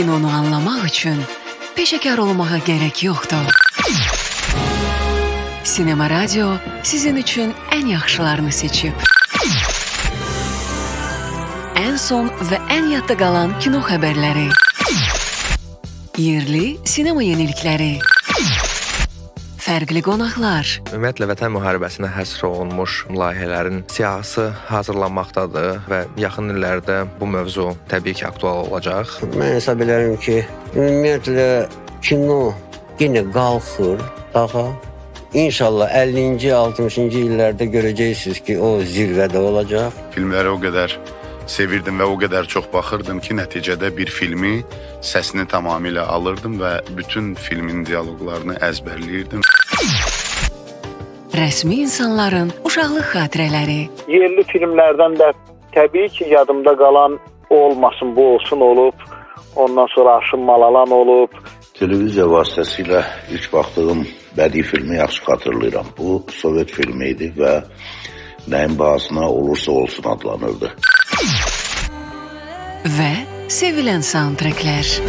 Kinonu anlamaq üçün peşəkar olmağa gərək yoxdur. Sinema Radio sizin üçün ən yaxşılarını seçib. Ən son və ən yadda qalan kino xəbərləri. Yerli sinema yenilikləri. Fərqli qonaqlar. Ümumiyyətlə vətən müharibəsinə həsr olunmuş layihələrin siyahısı hazırlanmaqdadır və yaxın illərdə bu mövzu təbii ki, aktual olacaq. Mən hesab edirəm ki, ümumiyyətlə kino yenə qalxır daha. İnşallah 50-ci, 60-cı illərdə görəcəksiniz ki, o zirvədə olacaq. Filmləri o qədər sevirdim və o qədər çox baxırdım ki, nəticədə bir filmi səsini tamamilə alırdım və bütün filmin dialoqlarını əzbərləyirdim. Rəsmi insanların uşaqlıq xatirələri. yerli filmlərdən də təbii ki, yadımda qalan olmasın, bu olsun olub. Ondan sonra Aşın Malalan olub. Televiziya vasitəsilə ilk baxdığım bədii filmi yaxşı xatırlayıram. Bu Sovet filmi idi və nəyin bahasına olursa olsun adlanırdı. Ve sevilen soundtrackler.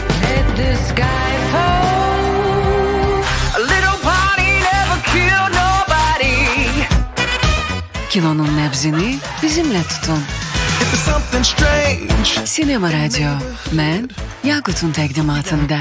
Kinonun nebzini bizimle tutun. Sinema Radyo, ben Yakut'un teqdimatında.